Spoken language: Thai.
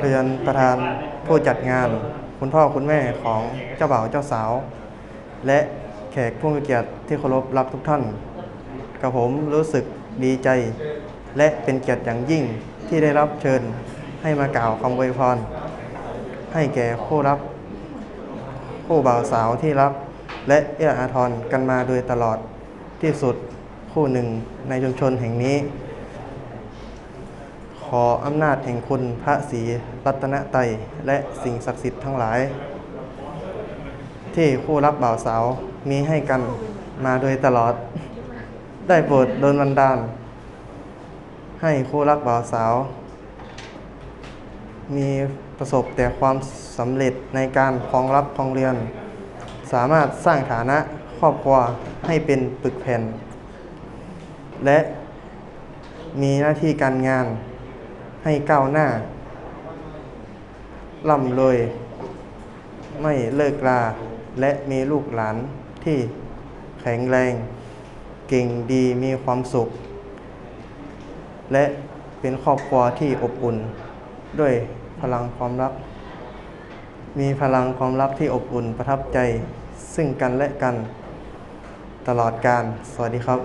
เรียนประธานผู้จัดงาน คุณพ่อคุณแม่ของเจ้าบ่าวเจ้าสาว และแขกผู้มีเกียรติที่เคารพรักทุกท่านกับผมรู้สึกดีใจ และเป็นเกียรติอย่างยิ่งที่ได้รับเชิญให้มากล่าวคำอวยพร ให้แก่ผู้รับ ผู้บ่าวสาวที่รัก และเอื้ออาทรกันมาโดยตลอดที่สุดคู่หนึ่งในชุมชนแห่งนี้ ขออำนาจแห่งคุณพระศรีรัตนไตรัยและสิ่งศักดิ์สิทธิ์ทั้งหลาย ที่คู่รักบ่าวสาวมีให้กันมาโดยตลอด ได้โปรดโดนบันดาล ให้คู่รักบ่าวสาว มีประสบแต่ความสำเร็จในการครองรับครองเรือน สามารถสร้างฐานะครอบครัวให้เป็นปึกแผ่น และมีหน้าที่การงาน ให้ก้าวหน้าร่ำรวยไม่เลิกลา และมีลูกหลานที่แข็งแรง เก่งดีมีความสุข และเป็นครอบครัวที่อบอุ่น ด้วยพลังความรัก มีพลังความรักที่อบอุ่นประทับใจซึ่งกันและกันตลอดการ สวัสดีครับ